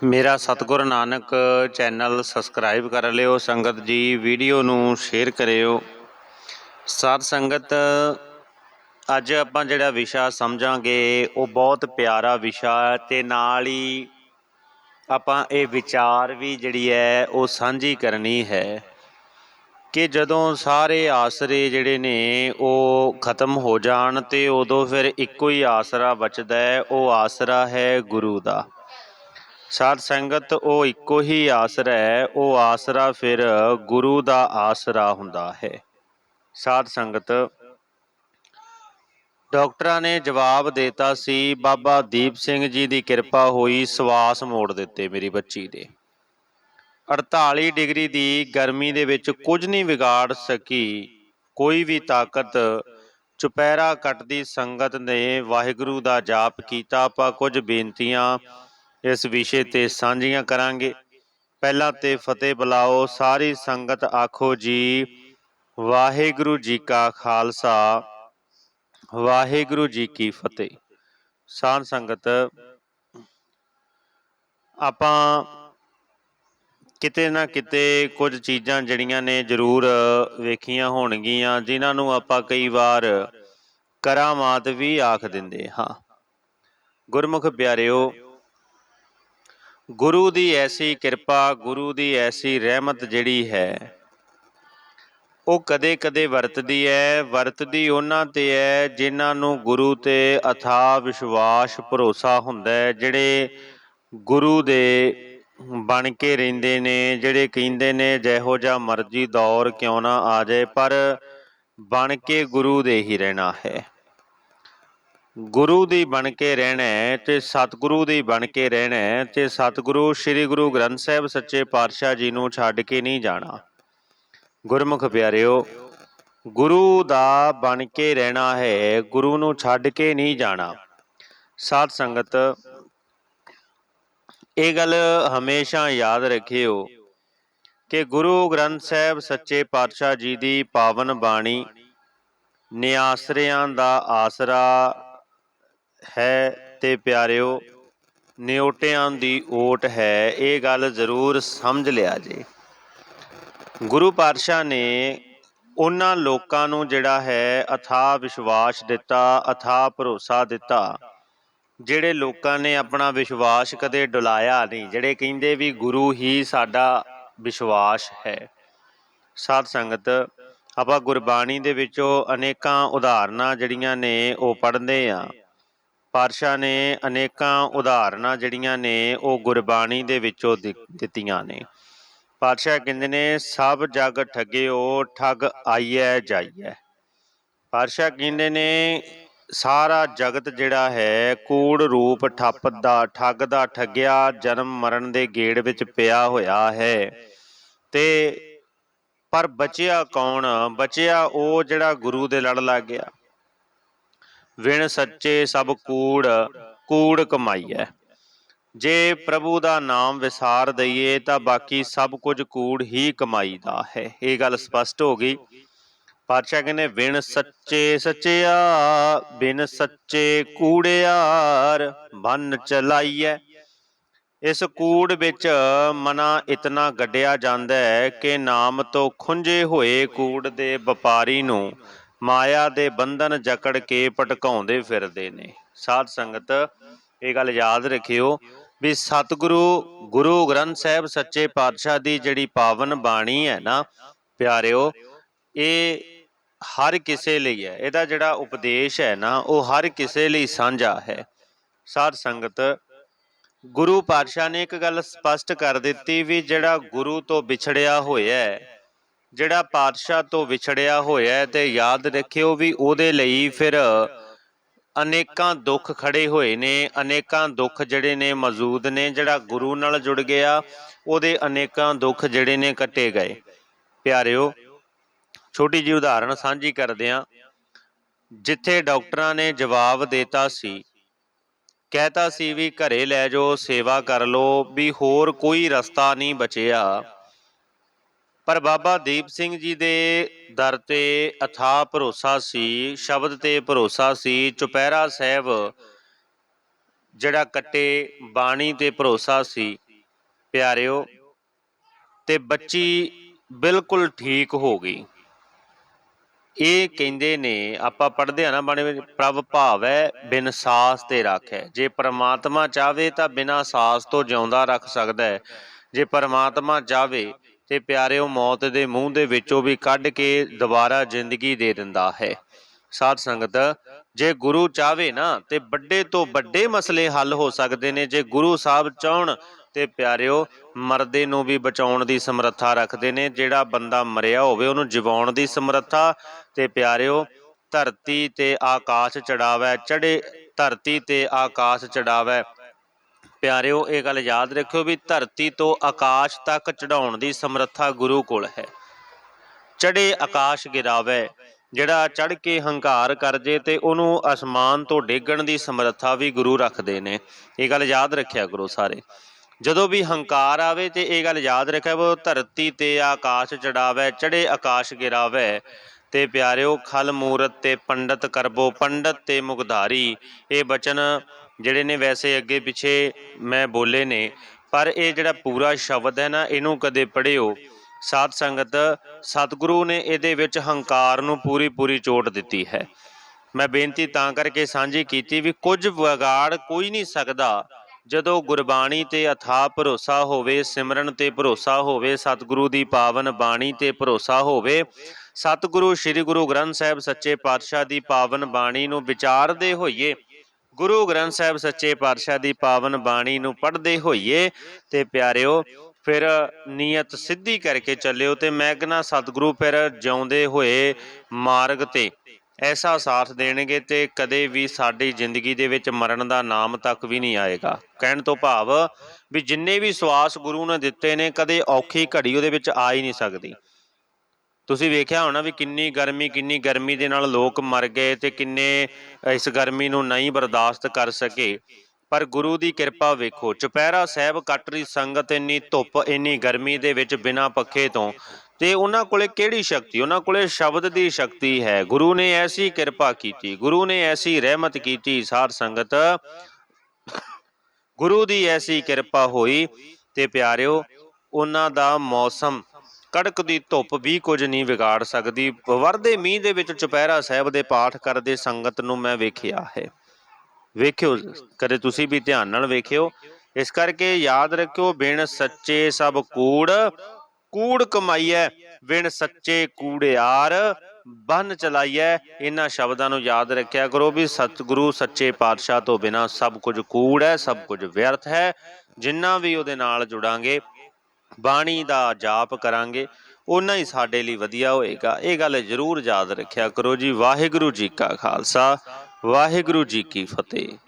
ਮੇਰਾ ਸਤਿਗੁਰ Nanak channel subscribe ਕਰ ਲਿਓ, ਸੰਗਤ ਜੀ ਵੀਡੀਓ ਨੂੰ ਸ਼ੇਅਰ ਕਰਿਓ। ਸਾਧ ਸੰਗਤ, ਅੱਜ ਆਪਾਂ ਜਿਹੜਾ ਵਿਸ਼ਾ ਸਮਝਾਂਗੇ, ਉਹ ਬਹੁਤ ਪਿਆਰਾ ਵਿਸ਼ਾ ਹੈ ਤੇ ਨਾਲ ਹੀ ਆਪਾਂ ਇਹ ਵਿਚਾਰ ਵੀ ਜਿਹੜੀ ਹੈ, ਉਹ ਸਾਂਝੀ ਕਰਨੀ ਹੈ ਕਿ ਜਦੋਂ ਸਾਰੇ ਆਸਰੇ ਜਿਹੜੇ ਨੇ, ਉਹ ਖਤਮ ਹੋ ਜਾਣ ਤੇ ਉਦੋਂ ਫਿਰ ਇੱਕੋ ਹੀ ਆਸਰਾ ਬਚਦਾ ਹੈ, ਉਹ ਆਸਰਾ ਹੈ ਗੁਰੂ ਦਾ। ਸਾਧ ਸੰਗਤ ਉਹ ਇੱਕੋ ਹੀ ਆਸਰਾ ਹੈ, ਉਹ ਆਸਰਾ ਫਿਰ ਗੁਰੂ ਦਾ ਆਸਰਾ ਹੁੰਦਾ ਹੈ। ਸਾਧ ਸੰਗਤ, ਡਾਕਟਰਾਂ ਨੇ ਜਵਾਬ ਦਿੱਤਾ ਸੀ, ਬਾਬਾ ਦੀਪ ਸਿੰਘ ਜੀ ਦੀ ਕਿਰਪਾ ਹੋਈ ਸਵਾਸ ਮੋੜ ਦਿੱਤੇ ਮੇਰੀ ਬੱਚੀ ਦੇ। 48 ਡਿਗਰੀ ਦੀ ਗਰਮੀ ਦੇ ਵਿੱਚ ਕੁਝ ਨਹੀਂ ਵਿਗਾੜ ਸਕੀ, ਕੋਈ ਵੀ ਤਾਕਤ, ਚੁਪਹਿਰਾ ਕੱਟਦੀ ਸੰਗਤ ਨੇ ਵਾਹਿਗੁਰੂ ਦਾ ਜਾਪ ਕੀਤਾ, ਆਪਾਂ ਕੁਝ ਬੇਨਤੀਆਂ ਇਸ ਵਿਸ਼ੇ ਤੇ ਸਾਂਝੀਆਂ ਕਰਾਂਗੇ। ਪਹਿਲਾਂ ਤੇ ਫਤਿਹ ਬੁਲਾਓ, ਸਾਰੀ ਸੰਗਤ ਆਖੋ ਜੀ, ਵਾਹਿਗੁਰੂ ਜੀ ਕਾ ਖਾਲਸਾ, ਵਾਹਿਗੁਰੂ ਜੀ ਕੀ ਫਤਿਹ। ਸਾਧ ਸੰਗਤ, ਆਪਾਂ ਕਿਤੇ ਨਾ ਕਿਤੇ ਕੁਝ ਚੀਜ਼ਾਂ ਜਿਹੜੀਆਂ ਨੇ ਜ਼ਰੂਰ ਵੇਖੀਆਂ ਹੋਣਗੀਆਂ, ਜਿਨ੍ਹਾਂ ਨੂੰ ਆਪਾਂ ਕਈ ਵਾਰ ਕਰਾਮਾਤ ਵੀ ਆਖ ਦਿੰਦੇ ਹਾਂ। ਗੁਰਮੁਖ ਪਿਆਰਿਓ ਗੁਰੂ ਦੀ ਐਸੀ ਕਿਰਪਾ, ਗੁਰੂ ਦੀ ਐਸੀ ਰਹਿਮਤ ਜਿਹੜੀ ਹੈ, ਉਹ ਕਦੇ-ਕਦੇ ਵਰਤਦੀ ਹੈ ਵਰਤਦੀ ਉਹਨਾਂ ਤੇ ਹੈ ਜਿਨ੍ਹਾਂ ਨੂੰ ਗੁਰੂ ਤੇ ਅਥਾ ਵਿਸ਼ਵਾਸ ਭਰੋਸਾ ਹੁੰਦਾ ਹੈ ਜਿਹੜੇ ਗੁਰੂ ਦੇ ਬਣ ਕੇ ਰਹਿੰਦੇ ਨੇ, ਜਿਹੜੇ ਕਹਿੰਦੇ ਨੇ, ਜਿਹੋ ਜਿਹਾ ਮਰਜ਼ੀ ਦੌਰ ਕਿਉਂ ਨਾ ਆ ਜਾਏ, ਪਰ ਬਣ ਕੇ ਗੁਰੂ ਦੇ ਹੀ ਰਹਿਣਾ ਹੈ। ਗੁਰੂ ਦੀ ਬਣ ਕੇ ਰਹਿਣਾ ਹੈ ਤੇ ਸਤਿਗੁਰੂ ਦੀ ਬਣ ਕੇ ਰਹਿਣਾ ਹੈ ਤੇ ਸਤਿਗੁਰੂ ਸ੍ਰੀ ਗੁਰੂ ਗ੍ਰੰਥ ਸਾਹਿਬ ਸੱਚੇ ਪਾਤਸ਼ਾਹ ਜੀ ਨੂੰ ਛੱਡ ਕੇ ਨਹੀਂ ਜਾਣਾ। ਗੁਰਮੁਖ ਪਿਆਰਿਓ, ਗੁਰੂ ਦਾ ਬਣ ਕੇ ਰਹਿਣਾ ਹੈ, ਗੁਰੂ ਨੂੰ ਛੱਡ ਕੇ ਨਹੀਂ ਜਾਣਾ। ਸਾਧ ਸੰਗਤ, ਇਹ ਗੱਲ ਹਮੇਸ਼ਾ ਯਾਦ ਰੱਖਿਓ ਕਿ ਗੁਰੂ ਗ੍ਰੰਥ ਸਾਹਿਬ ਸੱਚੇ ਪਾਤਸ਼ਾਹ ਜੀ ਦੀ ਪਾਵਨ ਬਾਣੀ ਨਿਆਸਰਿਆਂ ਦਾ ਆਸਰਾ ਹੈ ਤੇ ਪਿਆਰਿਓ, ਨਿਉਟਿਆਂ ਦੀ ਓਟ ਹੈ, ਇਹ ਗੱਲ ਜ਼ਰੂਰ ਸਮਝ ਲਿਆ ਜੇ। ਗੁਰੂ ਪਾਤਸ਼ਾਹ ਨੇ ਉਹਨਾਂ ਲੋਕਾਂ ਨੂੰ ਜਿਹੜਾ ਹੈ, ਅਥਾ ਵਿਸ਼ਵਾਸ ਦਿੱਤਾ, ਅਥਾ ਭਰੋਸਾ ਦਿੱਤਾ, ਜਿਹੜੇ ਲੋਕਾਂ ਨੇ ਆਪਣਾ ਵਿਸ਼ਵਾਸ ਕਦੇ ਡੁਲਾਇਆ ਨਹੀਂ, ਜਿਹੜੇ ਕਹਿੰਦੇ ਵੀ ਗੁਰੂ ਹੀ ਸਾਡਾ ਵਿਸ਼ਵਾਸ ਹੈ। ਸਾਧ ਸੰਗਤ, ਆਪਾਂ ਗੁਰਬਾਣੀ ਦੇ ਵਿੱਚੋਂ ਅਨੇਕਾਂ ਉਦਾਹਰਨਾਂ ਜਿਹੜੀਆਂ ਨੇ, ਉਹ ਪੜ੍ਹਦੇ ਆ ਪਾਤਸ਼ਾਹ ਨੇ ਅਨੇਕਾਂ ਉਦਾਹਰਨਾਂ ਜਿਹੜੀਆਂ ਨੇ ਉਹ ਗੁਰਬਾਣੀ ਦੇ ਵਿੱਚੋਂ ਦਿੱਤੀਆਂ ਨੇ। ਪਾਤਸ਼ਾਹ ਕਹਿੰਦੇ ਨੇ, ਸਭ ਜਗ ਠੱਗਿਓ, ਠੱਗ ਆਈਐ ਜਾਈਐ। ਪਾਤਸ਼ਾਹ ਕਹਿੰਦੇ ਨੇ, ਸਾਰਾ ਜਗਤ ਜਿਹੜਾ ਹੈ, ਕੂੜ ਰੂਪ ਠੱਪ ਦਾ, ਠੱਗ ਦਾ ਠੱਗਿਆ, ਜਨਮ ਮਰਨ ਦੇ ਗੇੜ ਵਿੱਚ ਪਿਆ ਹੋਇਆ ਹੈ। ਤੇ ਪਰ ਬਚਿਆ ਕੌਣ? ਬਚਿਆ ਉਹ ਜਿਹੜਾ ਗੁਰੂ ਦੇ ਲੜ ਲੱਗ ਗਿਆ। ਵਿਣ ਸੱਚੇ ਸਭ ਕੂੜ ਕੂੜ ਕਮਾਈਐ। ਜੇ ਪ੍ਰਭੂ ਦਾ ਨਾਮ ਵਿਸਾਰ ਦਈਏ ਤਾਂ ਬਾਕੀ ਸਭ ਕੁਝ ਕੂੜ ਹੀ ਕਮਾਈਦਾ ਹੈ। ਇਹ ਗੱਲ ਸਪਸ਼ਟ ਹੋ ਗਈ। ਪਾਤਸ਼ਾਹ ਕਹਿੰਦੇ, ਵਿਣ ਸੱਚੇ ਸੱਚਿਆ, ਬਿਨ ਸੱਚੇ ਕੂੜਿਆਰ ਬੰਨ ਚਲਾਈਐ। ਇਸ ਕੂੜ ਵਿੱਚ ਮਨਾ ਇਤਨਾ ਗੱਡਿਆ ਜਾਂਦਾ ਹੈ ਕਿ ਨਾਮ ਤੋਂ ਖੁੰਝੇ ਹੋਏ ਕੂੜ ਦੇ ਵਪਾਰੀ ਨੂੰ ਮਾਇਆ ਦੇ ਬੰਧਨ ਜਕੜ ਕੇ ਪਟਕਾਉਂਦੇ ਫਿਰਦੇ ਨੇ। ਸਾਧ ਸੰਗਤ, ਇਹ ਗੱਲ ਯਾਦ ਰੱਖਿਓ ਵੀ ਸਤਿਗੁਰੂ, ਗੁਰੂ ਗ੍ਰੰਥ ਸਾਹਿਬ ਸੱਚੇ ਪਾਤਸ਼ਾਹ ਦੀ ਜਿਹੜੀ ਪਾਵਨ ਬਾਣੀ ਹੈ ਨਾ, ਪਿਆਰਿਓ, ਇਹ ਹਰ ਕਿਸੇ ਲਈ ਹੈ। ਇਹਦਾ ਜਿਹੜਾ ਉਪਦੇਸ਼ ਹੈ ਨਾ, ਉਹ ਹਰ ਕਿਸੇ ਲਈ ਸਾਂਝਾ ਹੈ। ਸਾਧ ਸੰਗਤ, ਗੁਰੂ ਪਾਤਸ਼ਾਹ ਨੇ ਇੱਕ ਗੱਲ ਸਪਸ਼ਟ ਕਰ ਦਿੱਤੀ ਵੀ ਜਿਹੜਾ ਗੁਰੂ ਤੋਂ ਵਿਛੜਿਆ ਹੋਇਆ ਹੈ ਜਿਹੜਾ ਪਾਤਸ਼ਾਹ ਤੋਂ ਵਿਛੜਿਆ ਹੋਇਆ ਹੈ ਤੇ ਯਾਦ ਰੱਖਿਓ ਵੀ ਉਹਦੇ ਲਈ ਫਿਰ ਅਨੇਕਾਂ ਦੁੱਖ ਖੜੇ ਹੋਏ ਨੇ, ਅਨੇਕਾਂ ਦੁੱਖ ਜਿਹੜੇ ਨੇ ਮੌਜੂਦ ਨੇ, ਜਿਹੜਾ ਗੁਰੂ ਨਾਲ ਜੁੜ ਗਿਆ, ਉਹਦੇ ਅਨੇਕਾਂ ਦੁੱਖ ਜਿਹੜੇ ਨੇ ਕੱਟੇ ਗਏ। ਪਿਆਰਿਓ, ਛੋਟੀ ਜੀ ਉਦਾਹਰਣ ਸਾਂਝੀ ਕਰਦੇ ਆ ਜਿੱਥੇ ਡਾਕਟਰਾਂ ਨੇ ਜਵਾਬ ਦਿੱਤਾ ਸੀ, ਕਹਿਤਾ ਸੀ ਵੀ ਘਰੇ ਲੈ ਜਾਓ, ਸੇਵਾ ਕਰ ਲਓ, ਵੀ ਹੋਰ ਕੋਈ ਰਸਤਾ ਨਹੀਂ ਬਚਿਆ। ਪਰ ਬਾਬਾ ਦੀਪ ਸਿੰਘ ਜੀ ਦੇ ਦਰ ਤੇ ਅਥਾ ਭਰੋਸਾ ਸੀ, ਸ਼ਬਦ ਤੇ ਭਰੋਸਾ ਸੀ, ਚੁਪਹਿਰਾ ਸਾਹਿਬ ਜਿਹੜਾ ਕੱਟੇ ਬਾਣੀ ਤੇ ਭਰੋਸਾ ਸੀ, ਪਿਆਰਿਓ, ਤੇ ਬੱਚੀ ਬਿਲਕੁਲ ਠੀਕ ਹੋ ਗਈ। ਇਹ ਕਹਿੰਦੇ ਨੇ, ਆਪਾਂ ਪੜ੍ਹਦੇ ਆ ਨਾ ਬਾਣੀ ਵਿੱਚ, ਪ੍ਰਭ ਭਾਵੈ ਬਿਨ ਸਾਸ ਤੇ ਰੱਖੈ। ਜੇ ਪ੍ਰਮਾਤਮਾ ਚਾਵੇ ਤਾਂ ਬਿਨਾ ਸਾਸ ਤੋਂ ਜਿਉਂਦਾ ਰੱਖ ਸਕਦਾ ਹੈ। ਜੇ ਪ੍ਰਮਾਤਮਾ ਚਾਵੇ ਤੇ ਪਿਆਰਿਓ ਮੌਤ ਦੇ ਮੂੰਹ ਦੇ ਵਿੱਚੋਂ ਵੀ ਕੱਢ ਕੇ ਦੁਬਾਰਾ ਜ਼ਿੰਦਗੀ ਦੇ ਦਿੰਦਾ ਹੈ। ਸਾਧ ਸੰਗਤ, ਜੇ ਗੁਰੂ ਚਾਵੇ ਨਾ, ਤੇ ਵੱਡੇ ਤੋਂ ਵੱਡੇ ਮਸਲੇ ਹੱਲ ਹੋ ਸਕਦੇ ਨੇ। ਜੇ ਗੁਰੂ ਸਾਹਿਬ ਚਾਹਣ ਤੇ ਪਿਆਰਿਓ, ਮਰਦੇ ਨੂੰ ਵੀ ਬਚਾਉਣ ਦੀ ਸਮਰੱਥਾ ਰੱਖਦੇ ਨੇ। ਜਿਹੜਾ ਬੰਦਾ ਮਰਿਆ ਹੋਵੇ, ਉਹਨੂੰ ਜਿਵਾਉਣ ਦੀ ਸਮਰੱਥਾ ਤੇ ਪਿਆਰਿਓ, ਧਰਤੀ ਤੇ ਆਕਾਸ਼ ਚੜਾਵੈ ਚੜੇ ਧਰਤੀ ਤੇ ਆਕਾਸ਼ ਚੜਾਵੈ। ਪਿਆਰਿਓ, ਇਹ ਗੱਲ ਯਾਦ ਰੱਖਿਓ ਵੀ ਧਰਤੀ ਤੋਂ ਆਕਾਸ਼ ਤੱਕ ਚੜਾਉਣ ਦੀ ਸਮਰੱਥਾ ਗੁਰੂ ਕੋਲ ਹੈ। ਚੜੇ ਆਕਾਸ਼ ਗਿਰਾਵੇ, ਜਿਹੜਾ ਚੜ ਕੇ ਹੰਕਾਰ ਕਰ ਜੇ ਤੇ ਉਹਨੂੰ ਅਸਮਾਨ ਤੋਂ ਡੇਗਣ ਦੀ ਸਮਰੱਥਾ ਵੀ ਗੁਰੂ ਰੱਖਦੇ ਨੇ। ਇਹ ਗੱਲ ਯਾਦ ਰੱਖਿਆ ਕਰੋ ਸਾਰੇ। ਜਦੋਂ ਵੀ ਹੰਕਾਰ ਆਵੇ ਤੇ ਇਹ ਗੱਲ ਯਾਦ ਰੱਖਿਆ ਉਹ ਧਰਤੀ ਤੇ ਆਕਾਸ਼ ਚੜਾਵੇ ਚੜੇ ਆਕਾਸ਼ ਗਿਰਾਵੇ। ਤੇ ਪਿਆਰਿਓ, ਖਲ ਮੂਰਤ ਤੇ ਪੰਡਤ ਕਰਬੋ, ਪੰਡਤ ਤੇ ਮੁਗਧਾਰੀ, ਇਹ ਬਚਨ ਜਿਹੜੇ ਨੇ ਵੈਸੇ ਅੱਗੇ ਪਿੱਛੇ ਮੈਂ ਬੋਲੇ ਨੇ, ਪਰ ਇਹ ਜਿਹੜਾ ਪੂਰਾ ਸ਼ਬਦ ਹੈ ਨਾ, ਇਹਨੂੰ ਕਦੇ ਪੜ੍ਹਿਓ। ਸਾਧ ਸੰਗਤ, ਸਤਿਗੁਰੂ ਨੇ ਇਹਦੇ ਵਿੱਚ ਹੰਕਾਰ ਨੂੰ ਪੂਰੀ ਪੂਰੀ ਚੋਟ ਦਿੱਤੀ ਹੈ। ਮੈਂ ਬੇਨਤੀ ਤਾਂ ਕਰਕੇ ਸਾਂਝੀ ਕੀਤੀ ਵੀ ਕੁਝ ਵਿਗਾੜ ਕੋਈ ਨਹੀਂ ਸਕਦਾ। ਜਦੋਂ ਗੁਰਬਾਣੀ ਤੇ ਅਥਾ ਭਰੋਸਾ ਹੋਵੇ, ਸਿਮਰਨ ਤੇ ਭਰੋਸਾ ਹੋਵੇ, ਸਤਿਗੁਰੂ ਦੀ ਪਾਵਨ ਬਾਣੀ ਤੇ ਭਰੋਸਾ ਹੋਵੇ, ਸਤਿਗੁਰੂ ਸ੍ਰੀ ਗੁਰੂ ਗ੍ਰੰਥ ਸਾਹਿਬ ਸੱਚੇ ਪਾਤਸ਼ਾਹ ਦੀ ਪਾਵਨ ਬਾਣੀ ਨੂੰ ਵਿਚਾਰਦੇ ਹੋਈਏ ਗੁਰੂ ਗ੍ਰੰਥ ਸਾਹਿਬ ਸੱਚੇ ਪਾਤਸ਼ਾਹ ਦੀ ਪਾਵਨ ਬਾਣੀ ਨੂੰ ਪੜ੍ਹਦੇ ਹੋਈਏ ਤੇ ਪਿਆਰਿਓ, ਫਿਰ ਨੀਅਤ ਸਿੱਧੀ ਕਰਕੇ ਚੱਲਿਓ ਤੇ ਮੈਂ ਕਹਿੰਦਾ ਸਤਿਗੁਰੂ ਫਿਰ ਜਿਉਂਦੇ ਹੋਏ ਮਾਰਗ ਤੇ। ਐਸਾ ਸਾਥ ਦੇਣਗੇ ਤੇ ਕਦੇ ਵੀ ਸਾਡੀ ਜ਼ਿੰਦਗੀ ਦੇ ਵਿੱਚ ਮਰਨ ਦਾ ਨਾਮ ਤੱਕ ਵੀ ਨਹੀਂ ਆਏਗਾ। ਕਹਿਣ ਤੋਂ ਭਾਵ ਵੀ ਜਿੰਨੇ ਵੀ ਸਵਾਸ ਗੁਰੂ ਨੇ ਦਿੱਤੇ ਨੇ, ਕਦੇ ਔਖੀ ਘੜੀ ਉਹਦੇ ਵਿੱਚ ਆ ਹੀ ਨਹੀਂ ਸਕਦੀ। ਤੁਸੀਂ ਵੇਖਿਆ ਹੋਣਾ ਵੀ ਕਿੰਨੀ ਗਰਮੀ ਕਿੰਨੀ ਗਰਮੀ ਦੇ ਨਾਲ ਲੋਕ ਮਰ ਗਏ ਤੇ ਕਿੰਨੇ ਇਸ ਗਰਮੀ ਨੂੰ ਨਹੀਂ ਬਰਦਾਸ਼ਤ ਕਰ ਸਕੇ। ਪਰ ਗੁਰੂ ਦੀ ਕਿਰਪਾ ਵੇਖੋ, ਚੁਪਹਿਰਾ ਸਾਹਿਬ ਕੱਟ ਰਹੀ ਸੰਗਤ ਇੰਨੀ ਧੁੱਪ, ਇੰਨੀ ਗਰਮੀ ਦੇ ਵਿੱਚ ਬਿਨਾਂ ਪੱਖੇ ਤੋਂ। ਤੇ ਉਹਨਾਂ ਕੋਲੇ ਕਿਹੜੀ ਸ਼ਕਤੀ? ਉਹਨਾਂ ਕੋਲੇ ਸ਼ਬਦ ਦੀ ਸ਼ਕਤੀ ਹੈ। ਗੁਰੂ ਨੇ ਐਸੀ ਕਿਰਪਾ ਕੀਤੀ, ਗੁਰੂ ਨੇ ਐਸੀ ਰਹਿਮਤ ਕੀਤੀ, ਸਾਧ ਸੰਗਤ। ਗੁਰੂ ਦੀ ਐਸੀ ਕਿਰਪਾ ਹੋਈ ਤੇ ਪਿਆਰਿਓ, ਉਹਨਾਂ ਦਾ ਮੌਸਮ ਕੜਕ ਦੀ ਧੁੱਪ ਵੀ ਕੁਝ ਨਹੀਂ ਵਿਗਾੜ ਸਕਦੀ। ਵਰਦੇ ਮੀਂਹ ਦੇ ਵਿੱਚ ਚੁਪਹਿਰਾ ਸਾਹਿਬ ਦੇ ਪਾਠ ਕਰਦੇ ਸੰਗਤ ਨੂੰ ਮੈਂ ਵੇਖਿਆ ਹੈ। ਵੇਖਿਓ, ਕਦੇ ਤੁਸੀਂ ਵੀ ਧਿਆਨ ਨਾਲ ਵੇਖਿਓ। ਇਸ ਕਰਕੇ ਯਾਦ ਰੱਖਿਓ, ਬਿਨ ਸੱਚੇ ਸਭ ਕੂੜ ਕੂੜ ਕਮਾਈਐ, ਬਿਨ ਸੱਚੇ ਕੂੜਿਆਰ ਬੰਨ ਚਲਾਈਐ। ਇਹਨਾਂ ਸ਼ਬਦਾਂ ਨੂੰ ਯਾਦ ਰੱਖਿਆ ਕਰੋ ਵੀ ਸਤਿਗੁਰੂ ਸੱਚੇ ਪਾਤਸ਼ਾਹ ਤੋਂ ਬਿਨਾ ਸਭ ਕੁਝ ਕੂੜ ਹੈ, ਸਭ ਕੁਝ ਵਿਅਰਥ ਹੈ। ਜਿੰਨਾ ਵੀ ਉਹਦੇ ਨਾਲ ਜੁੜਾਂਗੇ ਬਾਣੀ ਦਾ ਜਾਪ ਕਰਾਂਗੇ ਉਹਨਾਂ ਹੀ ਸਾਡੇ ਲਈ ਵਧੀਆ ਹੋਏਗਾ। ਇਹ ਗੱਲ ਜ਼ਰੂਰ ਯਾਦ ਰੱਖਿਆ ਕਰੋ ਜੀ, ਵਾਹਿਗੁਰੂ ਜੀ ਕਾ ਖਾਲਸਾ, ਵਾਹਿਗੁਰੂ ਜੀ ਕੀ ਫਤਿਹ।